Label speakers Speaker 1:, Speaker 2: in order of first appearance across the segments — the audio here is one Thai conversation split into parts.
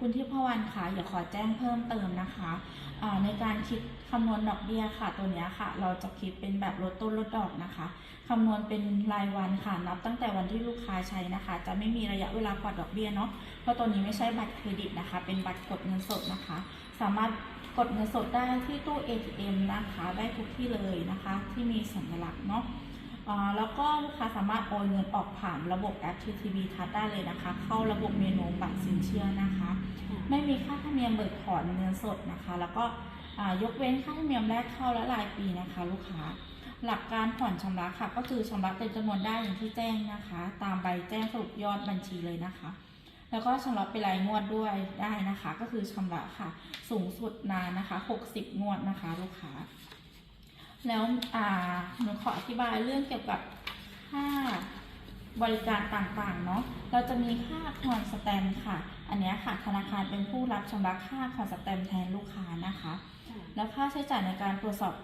Speaker 1: คุณทิพวรรณค่ะอย่าขอแจ้งเพิ่มเติมนะคะในการคิดคำนวณดอกเบี้ยค่ะ ตัวนี้ค่ะ เราจะคิดเป็นแบบลดต้นลดดอกนะคะคำนวณเป็นรายวันค่ะ นับตั้งแต่วันที่ลูกค้าใช้นะคะ จะไม่มีระยะเวลากดดอกเบี้ยเนาะเพราะตัวนี้ไม่ใช่บัตรเครดิตนะคะ เป็นบัตรกดเงินสดนะคะ สามารถกดเงินสดได้ที่ตู้ ATM นะคะ ได้ทุกที่เลยนะคะ ที่มีสัญลักษณ์เนาะ แล้วก็ลูกค้าสามารถโอนเงินออกผ่านระบบแอป TTB ทัชได้เลยนะคะ เข้าระบบเมนูบัตรสินเชื่อนะคะ ไม่มีค่าธรรมเนียมเบิกถอนเงินสดนะคะ แล้วก็อ่ายกเว้นค่าธรรมเนียมแรกเข้าและรายปีนะคะ ลูกค้า หลักการผ่อนชำระค่ะ ก็คือชำระเต็มจำนวนได้อย่างที่แจ้งนะคะ ตามใบแจ้งสรุปยอดบัญชีเลยนะคะ แล้วก็ชำระเป็นรายงวดด้วยได้นะคะ ก็คือชำระค่ะ สูงสุดนานนะคะ 60 งวดนะคะ ลูกค้า แล้วอ่าหนูขออธิบายเรื่องเกี่ยวกับค่าบริการต่างๆเนาะ เราจะมีค่าคอนสแตมป์ค่ะ อันเนี้ยค่ะธนาคารเป็นผู้รับชำระค่าคอนสแตมป์แทนลูกค้านะคะ แล้วค่าใช้จ่ายในการตรวจสอบ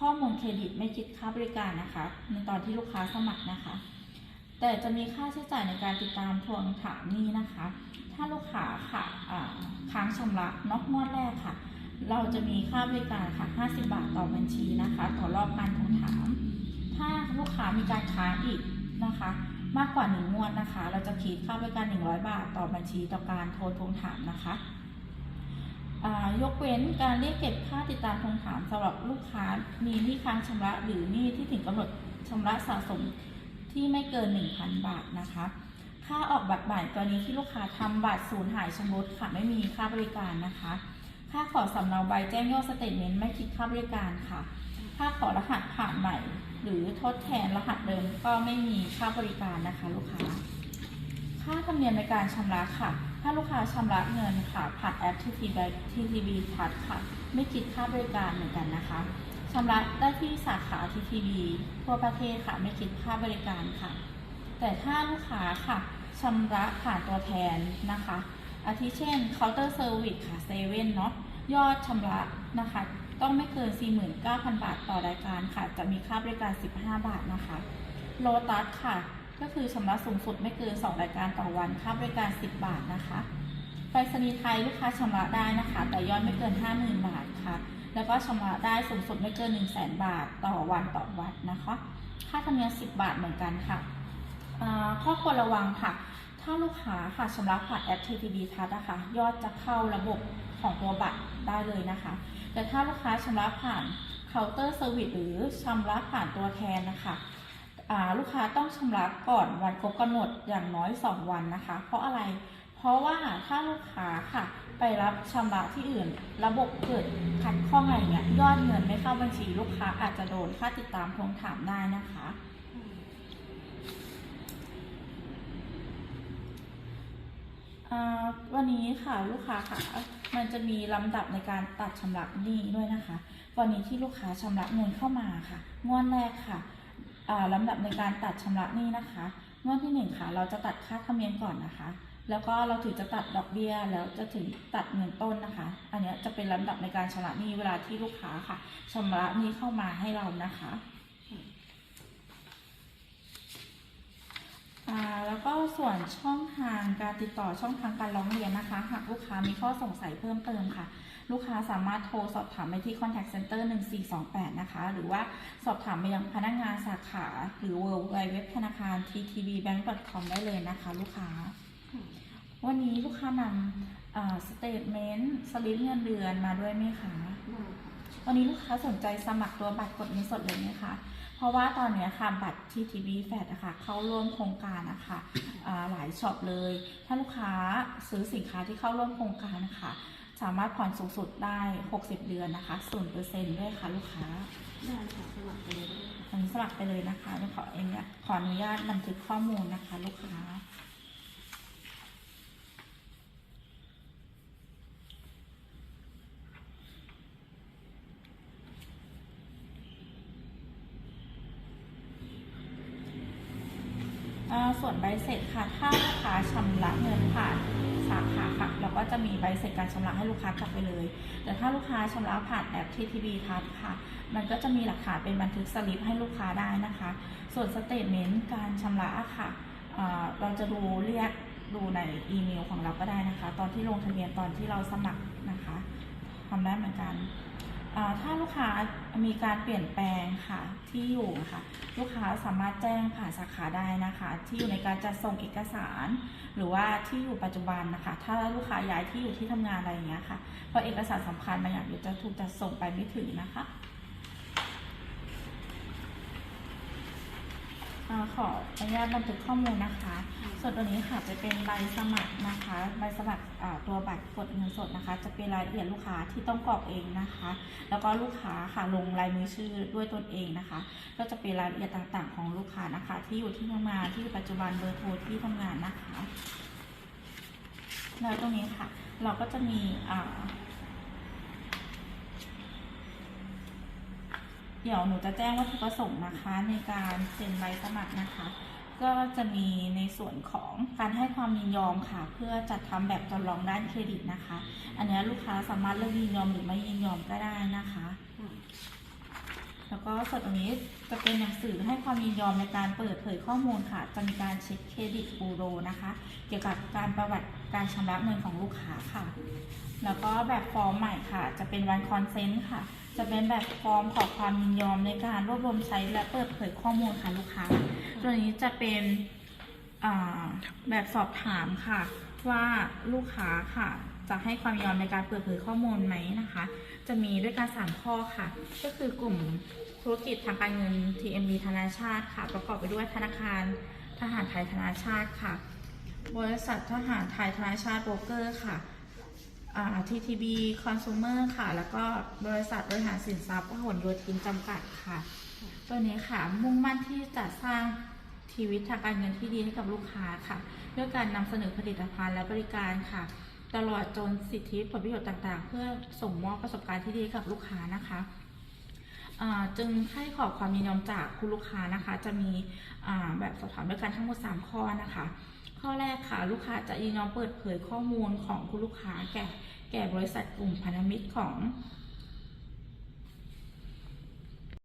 Speaker 1: ข้อมูลเครดิตไม่คิดค่าบริการนะคะ ในตอนที่ลูกค้าสมัครนะคะ แต่จะมีค่าใช้จ่ายในการติดตามทวงถามหนี้นะคะ ถ้าลูกค้าค่ะอ่าค้างชำระนอกงวดแรกค่ะ เราจะมีค่าบริการค่ะ 50 บาทต่อบัญชีนะคะ ต่อรอบการทวงถาม ถ้าลูกค้ามีการค้างอีกนะคะ มากกว่าหนึ่งวดนะคะ เราจะคิดค่าบริการ 100 บาทต่อบัญชีต่อการโทรทวงถามนะคะยกเว้นการเรียกเก็บค่าติดตามทวงถามสำหรับลูกค้ามีหนี้ค้างชำระ หรือหนี้ที่ถึงกำหนดชำระสะสมที่ไม่เกิน 1,000 บาทนะคะ ค่าออกบัตรใหม่กรณีที่ลูกค้าทำบัตรสูญหายชำรุดค่ะไม่มีค่าบริการนะคะ ค่าขอสำเนาใบแจ้งยอดสเตทเมนต์ไม่คิดค่าบริการค่ะ ค่าขอรหัสผ่านใหม่ หรือทดแทนรหัสเดิมก็ไม่มีค่าบริการนะคะ ลูกค้า ค่าธรรมเนียมในการชำระค่ะ ถ้าลูกค้าชำระเงินค่ะผ่านแอป TTB TTB Touch ค่ะ ไม่คิดค่าบริการเหมือนกันนะคะชำระได้ที่สาขา TTB ทั่วประเทศค่ะไม่คิดค่าบริการค่ะ แต่ถ้าลูกค้าค่ะชำระผ่านตัวแทนนะคะ อาทิเช่น counter service ค่ะเซเว่นเนาะยอดชำระนะคะ ต้องไม่เกิน 49,000 บาทต่อรายการค่ะ จะมีค่าบริการ 15 บาทนะคะโลตัสค่ะ ก็คือชำระสูงสุดไม่เกิน 2 รายการต่อวันค่าบริการ 10 บาทนะคะไปรษณีย์ไทยลูกค้าชำระได้นะคะ แต่ยอดไม่เกิน 50,000 บาทค่ะ แล้วก็ชำระได้สูงสุดไม่เกิน 100,000 บาทต่อวันต่อวันนะคะ ค่าธรรมเนียม 10 บาทเหมือนกันค่ะข้อควรระวังค่ะ ถ้าลูกค้าค่ะชำระผ่านแอป TTB Touch นะคะ ยอดจะเข้าระบบของตัวบัตรได้เลยนะคะ แต่ถ้าลูกค้าชำระผ่านเคาน์เตอร์เซอร์วิสหรือชำระผ่านตัวแทนนะคะลูกค้าต้องชำระก่อนวันครบกำหนดอย่างน้อย 2 วันนะคะ เพราะอะไร เพราะว่าถ้าลูกค้าค่ะ ไปรับชำระที่อื่น ระบบเกิดขัดข้องอะไรเงี้ยยอดเงินไม่เข้าบัญชีลูกค้าอาจจะโดนค่าติดตามทวงถามได้นะคะ อ่า วันนี้ค่ะลูกค้าค่ะมันจะมีลำดับในการตัดชำระหนี้ด้วยนะคะกรณีที่ลูกค้าชำระเงินเข้ามาค่ะงวดแรกค่ะลำดับในการตัดชำระหนี้นะคะงวดที่หนึ่งค่ะ เราจะตัดค่าธรรมเนียมก่อนนะคะ แล้วก็เราถึงจะตัดดอกเบี้ยแล้วจะถึงตัดเงินต้นนะคะ อันนี้จะเป็นลำดับในการชำระหนี้เวลาที่ลูกค้าค่ะชำระหนี้เข้ามาให้เรานะคะแล้วก็ส่วนช่อง ทางการติดต่อช่องทางการร้องเรียนนะคะ หากลูกค้ามีข้อสงสัยเพิ่มเติมค่ะ ลูกค้าสามารถโทรสอบถามไปที่ contact center 1428 นะคะ หรือว่าสอบถามไปยังพนักงานสาขา หรือ w w w ธนาคาร ttbbank.com ได้เลยนะคะ ลูกค้า วันนี้ลูกค้านำสเตทเมนต์สลิปเงินเดือนมาด้วยไหมคะวันนี้ลูกค้าสนใจสมัครตัวบัตรกดเงินสดเลยไหมคะ เพราะว่าตอนเนี้ยค่ะบัตร TTB f a t นะคะเข้าร่วมโครงการนะคะอ่าหลายช็อปเลย ถ้าลูกค้าซื้อสินค้าที่เข้าร่วมโครงการนะคะสามารถผ่อนสูงสุดได้ 60 เดือนนะคะ0%ด้วยค่ะลูกค้า
Speaker 2: ได้ค่ะสมัครไปเลยได้ค่ะ
Speaker 1: อันนี้สมัครไปเลยนะคะเดี๋ยวขอเองเนี่ยขออนุญาตบันทึกข้อมูลนะคะ ลูกค้า ส่วนใบเสร็จค่ะ ถ้าลูกค้าชำระเงินผ่านสาขาค่ะ เราก็จะมีใบเสร็จการชำระให้ลูกค้ากลับไปเลย แต่ถ้าลูกค้าชำระผ่านแอป TTB Touch ค่ะ มันก็จะมีหลักฐานเป็นบันทึกสลิปให้ลูกค้าได้นะคะ ส่วนสเตทเมนต์การชำระค่ะ เราจะดูเรียกดูในอีเมลของเราก็ได้นะคะ ตอนที่ลงทะเบียนตอนที่เราสมัครนะคะทำได้เหมือนกัน ถ้าลูกค้ามีการเปลี่ยนแปลงค่ะที่อยู่ค่ะลูกค้าสามารถแจ้งผ่านสาขาได้นะคะ ที่อยู่ในการจัดส่งเอกสาร หรือว่าที่อยู่ปัจจุบันนะคะ ถ้าลูกค้าย้ายที่อยู่ที่ทำงานอะไรอย่างเงี้ยค่ะเพราะเอกสารสำคัญบางอย่างจะถูกจัดส่งไปไม่ถึงนะคะอา ขออนุญาตบันทึกข้อมูลนะคะ ส่วนตัวนี้ค่ะจะเป็นใบสมัครนะคะใบสมัครตัวบัตรกดเงินสดนะคะ จะเป็นรายละเอียดลูกค้าที่ต้องกรอกเองนะคะ แล้วก็ลูกค้าค่ะลงลายมือชื่อด้วยตนเองนะคะ ก็จะเป็นรายละเอียดต่างๆ ของลูกค้านะคะ ที่อยู่ที่ทำงานที่ปัจจุบันเบอร์โทรที่ทำงานนะคะแล้วตรงนี้ค่ะ เราก็จะมีอ่า เดี๋ยวหนูจะแจ้งวัตถุประสงค์นะคะ ในการเซ็นใบสมัครนะคะ ก็จะมีในส่วนของการให้ความยินยอมค่ะ เพื่อจัดทำแบบจำลองด้านเครดิตนะคะ อันนี้ลูกค้าสามารถเลือกยินยอมหรือไม่ยินยอมก็ได้นะคะ แล้วก็ส่วนตรงนี้จะเป็นหนังสือให้ความยินยอมในการเปิดเผยข้อมูลค่ะ จะมีการเช็คเครดิตบูโรนะคะ เกี่ยวกับการประวัติการชำระเงินของลูกค้าค่ะ แล้วก็แบบฟอร์มใหม่ค่ะ จะเป็นวันคอนเซนต์ค่ะ จะเป็นแบบฟอร์มขอความยินยอมในการรวบรวมใช้และเปิดเผยข้อมูลค่ะลูกค้า ตัวนี้จะเป็นแบบสอบถามค่ะ ว่าลูกค้าค่ะ จะให้ความยอมในการเปิดเผยข้อมูลไหมนะคะ จะมีด้วยกันสามข้อค่ะ ก็คือกลุ่มธุรกิจทางการเงิน TMB ธนาชาติค่ะ ประกอบไปด้วยธนาคารทหารไทยธนาชาติค่ะ บริษัททหารไทยธนาชาติโบรกเกอร์ค่ะ TTB Consumer ค่ะ แล้วก็บริษัทบริหารสินทรัพย์พหลโยธินจำกัดค่ะ ตัวนี้ค่ะมุ่งมั่นที่จะสร้างชีวิตทางการเงินที่ดีให้กับลูกค้าค่ะ ด้วยการนำเสนอผลิตภัณฑ์และบริการค่ะ ตลอดจนสิทธิผลประโยชน์ต่างๆ เพื่อส่งมอบประสบการณ์ที่ดีกับลูกค้านะคะจึงให้ขอความยินยอมจากคุณลูกค้านะคะ จะมีแบบสอบถามด้วยกันทั้งหมด 3 ข้อนะคะ ข้อแรกค่ะลูกค้าจะยินยอมเปิดเผยข้อมูลของคุณลูกค้าแก่แก่บริษัทกลุ่มพันธมิตรของ